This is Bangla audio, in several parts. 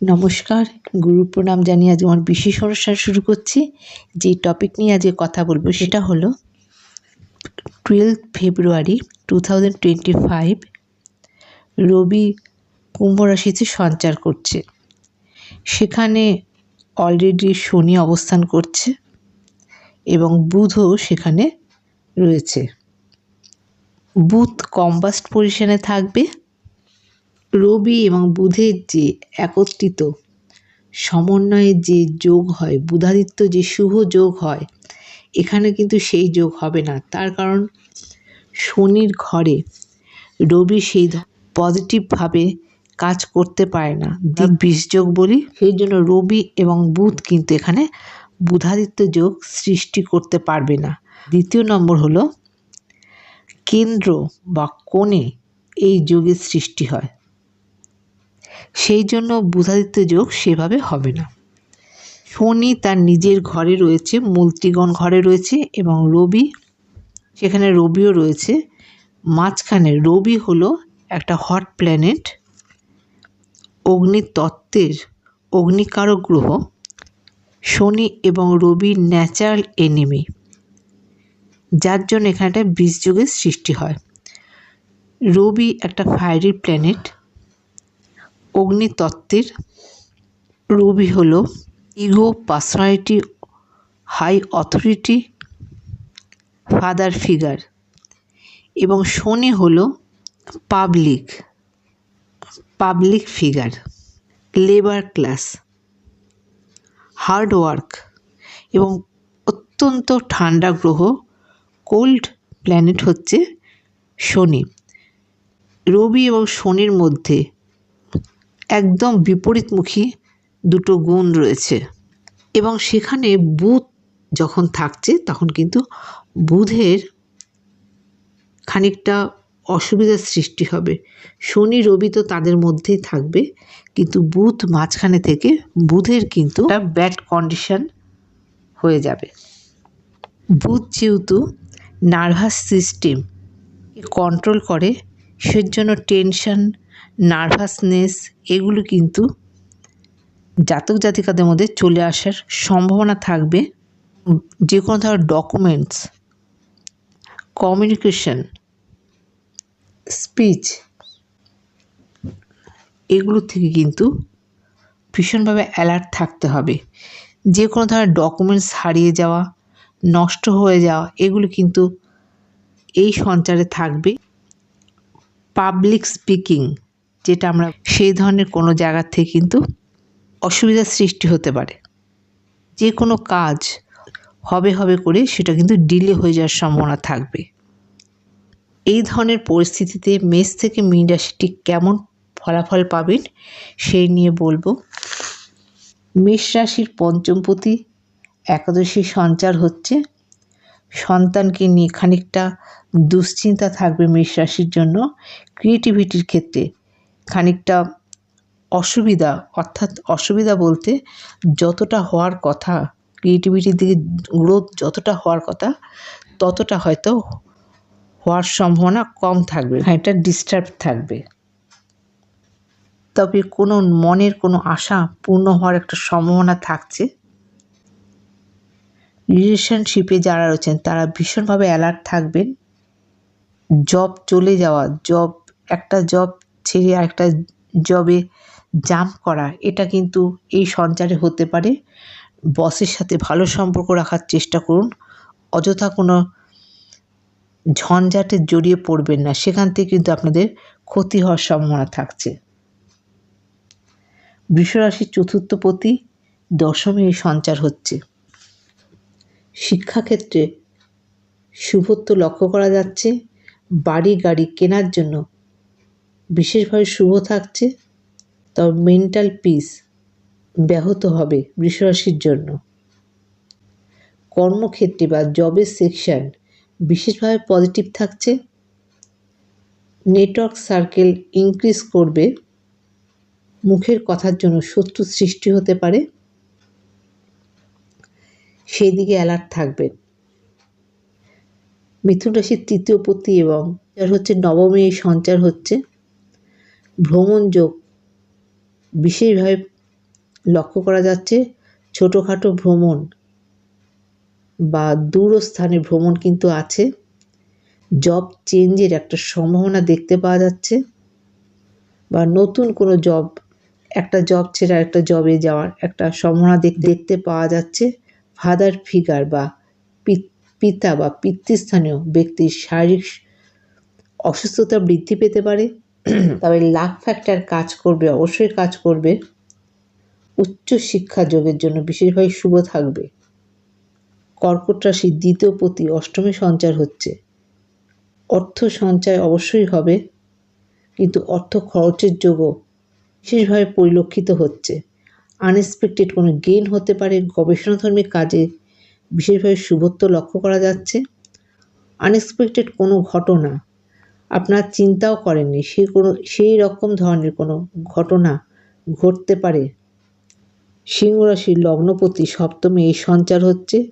নমস্কার, গুরু প্রণাম জানিয়ে আজ আমার বিশেষ অনুষ্ঠান শুরু করছি। যে টপিক নিয়ে আজকে কথা বলব সেটা হলো twelve February two thousand twenty five রবি কুম্ভ রাশিতে সঞ্চার করছে। সেখানে অলরেডি শনি অবস্থান করছে এবং বুধও সেখানে রয়েছে। বুধ কম্বাস্ট পজিশনে থাকবে। রবি এবং বুধের যে একত্রিত সমন্বয়ের যে যোগ হয়, বুধাদিত্য যে শুভ যোগ হয়, এখানে কিন্তু সেই যোগ হবে না। তার কারণ শনির ঘরে রবি সেই পজিটিভভাবে কাজ করতে পারে না। দিক বিষ যোগ বলি, সেই জন্য রবি এবং বুধ কিন্তু এখানে বুধাদিত্য যোগ সৃষ্টি করতে পারবে না। দ্বিতীয় নম্বর হলো, কেন্দ্র বা কোণে এই যোগের সৃষ্টি হয়। সেই জন্য বুধাদিত্য যোগ সেভাবে হবে না। শনি তার নিজের ঘরে রয়েছে মূলত্রিগণ ঘরে রয়েছে এবং রবি, সেখানে রবিও রয়েছে। মাঝখানে রবি হলো একটা হট প্ল্যানেট অগ্নিতত্ত্বের অগ্নিকারক গ্রহ, শনি এবং রবি ন্যাচারাল এনিমি যার জন্য এখানে একটা বীজযোগের সৃষ্টি হয়। রবি একটা ফায়ারি প্ল্যানেট অগ্নিতত্ত্বের রবি হল ego personality, high authority, father figure এবং শনি হল public public figure, labour class, hard work এবং অত্যন্ত ঠান্ডা গ্রহ, কোল্ড প্ল্যানেট হচ্ছে শনি। রবি এবং শনির মধ্যে একদম বিপরীতমুখী দুটো গুণ রয়েছে। এবং সেখানে বুধ যখন থাকছে, তখন কিন্তু বুধের খানিকটা অসুবিধার সৃষ্টি হবে। শনি, রবি তো তাদের মধ্যেই থাকবে, কিন্তু বুধ মাঝখানে থেকে বুধের কিন্তু একটা ব্যাড কন্ডিশন হয়ে যাবে। বুধ যেহেতু নার্ভাস সিস্টেম কন্ট্রোল করে, সেজন্য টেনশন নার্ভাসনেস, এগুলো কিন্তু জাতক জাতিকাদের মধ্যে চলে আসার সম্ভাবনা থাকবে। যে কোনো ধরনের ডকুমেন্টস কমিউনিকেশন স্পিচ এগুলো থেকে কিন্তু ভীষণভাবে অ্যালার্ট থাকতে হবে। যে কোনো ধরনের ডকুমেন্টস হারিয়ে যাওয়া, নষ্ট হয়ে যাওয়া, এগুলো কিন্তু এই সঞ্চারে থাকবে। পাবলিক স্পিকিং যেটা আমরা সেই ধরনের কোনো জায়গার থেকে কিন্তু অসুবিধার সৃষ্টি হতে পারে। যে কোনো কাজ হবে হবে করে সেটা কিন্তু ডিলে হয়ে যাওয়ার সম্ভাবনা থাকবে। এই ধরনের পরিস্থিতিতে মেষ থেকে মীন রাশিটি কেমন ফলাফল পাবেন সেই নিয়ে বলব। মেষ রাশির পঞ্চমপতি একাদশী সঞ্চার হচ্ছে। সন্তানকে নিয়ে খানিকটা দুশ্চিন্তা থাকবে মেষ রাশির জন্য। ক্রিয়েটিভিটির ক্ষেত্রে খানিকটা অসুবিধা, অর্থাৎ অসুবিধা বলতে যতটা হওয়ার কথা ক্রিয়েটিভিটির দিকে গ্রোথ যতটা হওয়ার কথা, ততটা হয়তো হওয়ার সম্ভাবনা কম থাকবে এটা ডিস্টার্ব থাকবে। তবে কোনো মনের কোনো আশা পূর্ণ হওয়ার একটা সম্ভাবনা থাকছে। রিলেশনশিপে যারা রয়েছেন, তারা ভীষণভাবে অ্যালার্ট থাকবেন। জব চলে যাওয়া জব একটা জব ছেড়ে আরেকটা জবে জাম্প করা, এটা কিন্তু এই সঞ্চারে হতে পারে। বসের সাথে ভালো সম্পর্ক রাখার চেষ্টা করুন, অযথা কোনো ঝঞ্ঝাটে জড়িয়ে পড়বেন না, সেখান থেকে কিন্তু আপনাদের ক্ষতি হওয়ার সম্ভাবনা থাকছে। বৃষরাশির চতুর্থপতি দশমে এই সঞ্চার হচ্ছে। শিক্ষাক্ষেত্রে শুভত্ব লক্ষ্য করা যাচ্ছে। বাড়ি গাড়ি কেনার জন্য বিশেষভাবে শুভ থাকছে, তবে মেন্টাল পিস ব্যাহত হবে বৃষরাশির জন্য। কর্মক্ষেত্রে বা জবের সেকশন বিশেষভাবে পজিটিভ থাকছে। নেটওয়ার্ক সার্কেল ইনক্রিজ করবে। মুখের কথার জন্য শত্রু সৃষ্টি হতে পারে। সেই দিকে অ্যালার্ট থাকবেন মিথুন রাশির তৃতীয় পতি এবং যার হচ্ছে নবমী সঞ্চার হচ্ছে। ভ্রমণ যোগ বিশেষভাবে লক্ষ্য করা যাচ্ছে ছোটোখাটো ভ্রমণ বা দূরস্থানে ভ্রমণ কিন্তু আছে। জব চেঞ্জের একটা সম্ভাবনা দেখতে পাওয়া যাচ্ছে বা নতুন কোনো জব একটা জব ছেড়ে একটা জবে যাওয়ার একটা সম্ভাবনা দেখ- দেখতে পাওয়া যাচ্ছে। ফাদার ফিগার বা পিতা বা পিতৃস্থানীয় ব্যক্তির শারীরিক অসুস্থতা বৃদ্ধি পেতে পারে। তবে লাক ফ্যাক্টর কাজ করবে, অবশ্যই কাজ করবে। উচ্চ শিক্ষা যোগের জন্য বিশেষভাবে শুভ থাকবে। কর্কট রাশি দ্বিতীয় প্রতি অষ্টমী সঞ্চার হচ্ছে। অর্থ সঞ্চয় অবশ্যই হবে, কিন্তু অর্থ খরচের যোগও বিশেষভাবে পরিলক্ষিত হচ্ছে। আনএক্সপেক্টেড কোনো গেইন হতে পারে, গবেষণাধর্মী কাজে বিশেষভাবে শুভত্ব লক্ষ্য করা যাচ্ছে। আনএক্সপেক্টেড কোনো ঘটনা আপনার চিন্তাও করেননি। সে কোনো, সেই রকম ধরনের কোনো ঘটনা ঘটতে পারে। সিংহ রাশির লগ্নপতি সপ্তমে এই সঞ্চার হচ্ছে।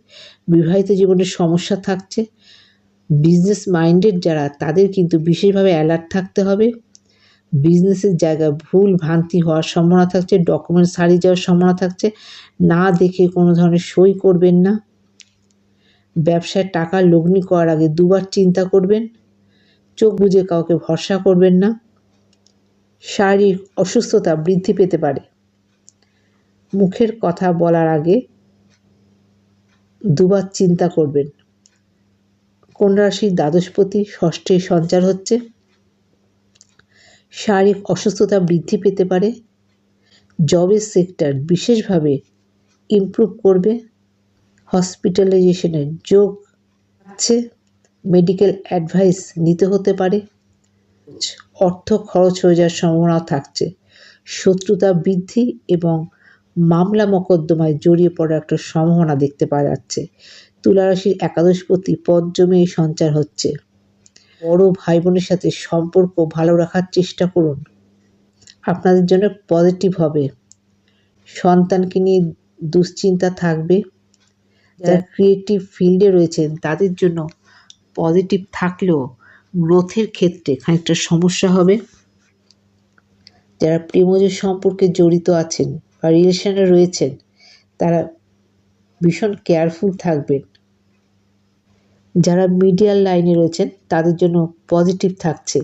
বিবাহিত জীবনের সমস্যা থাকছে। বিজনেস মাইন্ডেড যারা, তাদের কিন্তু বিশেষভাবে অ্যালার্ট থাকতে হবে। বিজনেসের জায়গায় ভুল ভ্রান্তি হওয়ার সম্ভাবনা থাকছে। ডকুমেন্টস হারিয়ে যাওয়ার সম্ভাবনা থাকছে। না দেখে কোনো ধরনের সই করবেন না। ব্যবসায় টাকা লগ্নি করার আগে দুবার চিন্তা করবেন। চোখ বুজে কাউকে ভরসা করবেন না। শারীরিক অসুস্থতা বৃদ্ধি পেতে পারে। মুখের কথা বলার আগে দুবার চিন্তা করবেন। কন্যা রাশির দ্বাদশপতি ষষ্ঠে সঞ্চার হচ্ছে? শারীরিক অসুস্থতা বৃদ্ধি পেতে পারে। জবের সেক্টর বিশেষভাবে ইমপ্রুভ করবে। হসপিটালাইজেশনের যোগ আছে। মেডিকেল অ্যাডভাইস নিতে হতে পারে। অর্থ খরচ হয়ে যাওয়ার সম্ভাবনা থাকছে। শত্রুতা বৃদ্ধি এবং মামলা মোকদ্দমায় জড়িয়ে পড়ার একটা সম্ভাবনা দেখতে পাওয়া যাচ্ছে। তুলারাশির একাদশপতি পঞ্চমে এই সঞ্চার হচ্ছে। বড় ভাই বোনের সাথে সম্পর্ক ভালো রাখার চেষ্টা করুন। আপনাদের জন্য পজিটিভ হবে। সন্তানকে নিয়ে দুশ্চিন্তা থাকবে। যারা ক্রিয়েটিভ ফিল্ডে রয়েছেন তাদের জন্য পজিটিভ থাকলেও গ্রোথের ক্ষেত্রে খানিকটা সমস্যা হবে। যারা প্রেমজ সম্পর্কে জড়িত আছেন বা রিলেশনে রয়েছেন, তারা ভীষণ কেয়ারফুল থাকবেন। যারা মিডিয়াল লাইনে রয়েছেন, তাদের জন্য পজিটিভ থাকছে।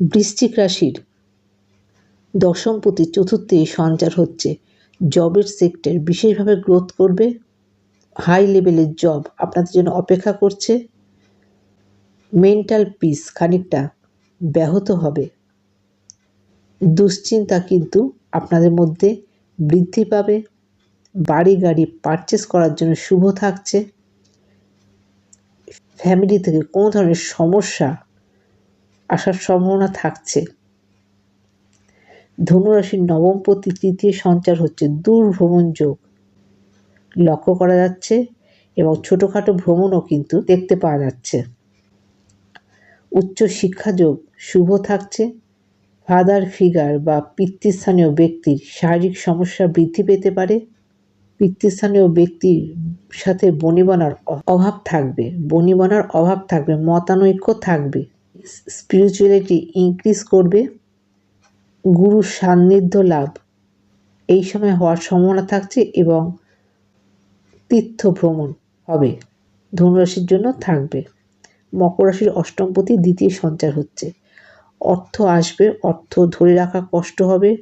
বৃশ্চিক রাশির দশমপতি চতুর্থে সঞ্চার হচ্ছে। জবের সেক্টর বিশেষভাবে গ্রোথ করবে। হাই লেভেলের জব আপনাদের জন্য অপেক্ষা করছে। মেন্টাল পিস খানিকটা ব্যাহত হবে। দুশ্চিন্তা কিন্তু আপনাদের মধ্যে বৃদ্ধি পাবে। বাড়ি গাড়ি পারচেস করার জন্য শুভ থাকছে। ফ্যামিলি থেকে কোনো ধরনের সমস্যা আসার সম্ভাবনা থাকছে। ধনুরাশির নবমপতি তৃতীয় সঞ্চার হচ্ছে দূর ভ্রমণ যোগ। লক্ষ্য করা যাচ্ছে এবং ছোটোখাটো ভ্রমণও কিন্তু দেখতে পাওয়া যাচ্ছে। উচ্চ শিক্ষা যোগ শুভ থাকছে। ফাদার ফিগার বা পিতৃস্থানীয় ব্যক্তির শারীরিক সমস্যা বৃদ্ধি পেতে পারে। পিতৃস্থানীয় ব্যক্তির সাথে বনিবনার অভাব থাকবে। বনিবনার অভাব থাকবে, মতানৈক্য থাকবে স্পিরিচুয়ালিটি ইনক্রিজ করবে। গুরুর সান্নিধ্য লাভ, এই সময় হওয়ার সম্ভাবনা থাকছে এবং তীর্থ ভ্রমণ হবে। ধনুরাশির জন্য থাকবে। মকর রাশির অষ্টমপতি দ্বিতীয় সঞ্চার হচ্ছে। অর্থ আসবে, অর্থ ধরে রাখা কষ্ট হবে।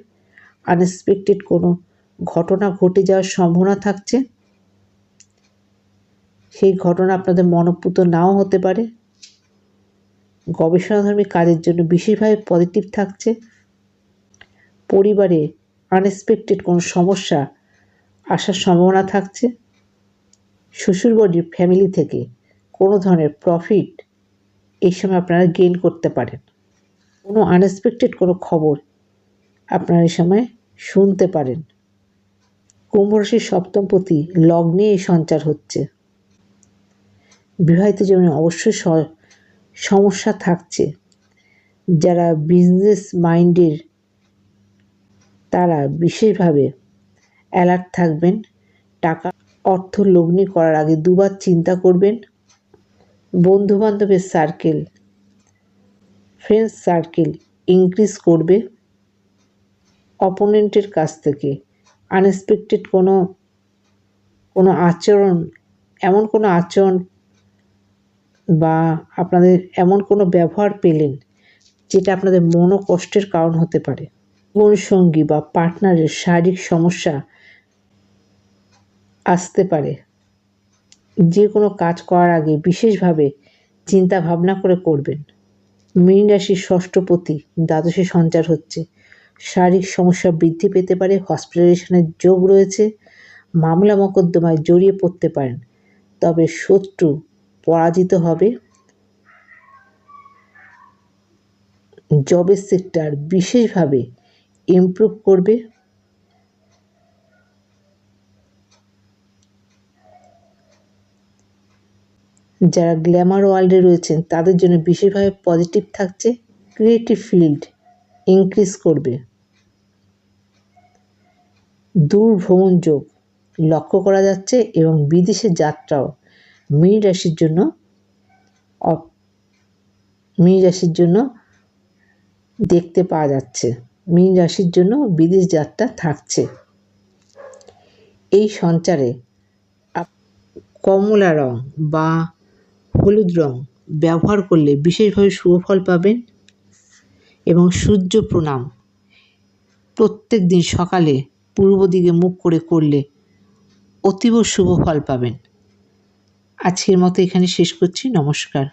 আনএক্সপেক্টেড কোনো ঘটনা ঘটে যাওয়ার সম্ভাবনা থাকছে। সেই ঘটনা আপনাদের মনপ্রুত নাও হতে পারে। গবেষণাধর্মী কাজের জন্য বিশেষভাবে পজিটিভ থাকছে। পরিবারে আনএক্সপেক্টেড কোনো সমস্যা আসার সম্ভাবনা থাকছে। শ্বশুরবাড়ির ফ্যামিলি থেকে কোনো ধরনের প্রফিট এই সময় আপনারা গেইন করতে পারেন। কোনো আনএক্সপেক্টেড কোনো খবর আপনারা এই সময় শুনতে পারেন। কুম্ভ রাশির সপ্তম পতি লগ্নে এই সঞ্চার হচ্ছে। বিবাহিত জীবনে অবশ্যই সমস্যা থাকছে। যারা বিজনেস মাইন্ডের তারা বিশেষভাবে অ্যালার্ট থাকবেন। টাকা অর্থ লগ্নি করার আগে দুবার চিন্তা করবেন। বন্ধুবান্ধবের সার্কেল ফ্রেন্ডস সার্কেল ইনক্রিজ করবে অপোনেন্টের কাছ থেকে। আনএক্সপেক্টেড কোনো কোনো আচরণ, এমন কোনো আচরণ বা আপনাদের এমন কোনো ব্যবহার পেলেন যেটা আপনাদের মনো কষ্টের কারণ হতে পারে। সঙ্গী বা পার্টনারের শারীরিক সমস্যা আসতে পারে। যে কোনো কাজ করার আগে বিশেষভাবে চিন্তা ভাবনা করে করবেন। মীন রাশির ষষ্ঠপতি দ্বাদশে সঞ্চার হচ্ছে। শারীরিক সমস্যা বৃদ্ধি পেতে পারে হসপিটালাইজেশনের যোগ রয়েছে, মামলা মকদ্দমায় জড়িয়ে পড়তে পারেন। তবে শত্রু পরাজিত হবে। জবের সেক্টর বিশেষভাবে ইমপ্রুভ করবে। যারা গ্ল্যামার ওয়ার্ল্ডে রয়েছেন, তাদের জন্য বিশেষভাবে পজিটিভ থাকছে ক্রিয়েটিভ ফিল্ড ইনক্রিজ করবে। দূর ভ্রমণ যোগ লক্ষ্য করা যাচ্ছে এবং বিদেশে যাত্রাও মীন রাশির জন্য মীন রাশির জন্য দেখতে পাওয়া যাচ্ছে। মীন রাশির জন্য বিদেশ যাত্রা থাকছে। এই সঞ্চারে কমলা রং বা হলুদ রং ব্যবহার করলে বিশেষভাবে শুভফল পাবেন এবং সূর্য প্রণাম। প্রত্যেক দিন সকালে পূর্ব দিকে মুখ করে করলে অতীব শুভ ফল পাবেন। আজকের মতো এখানে শেষ করছি। নমস্কার।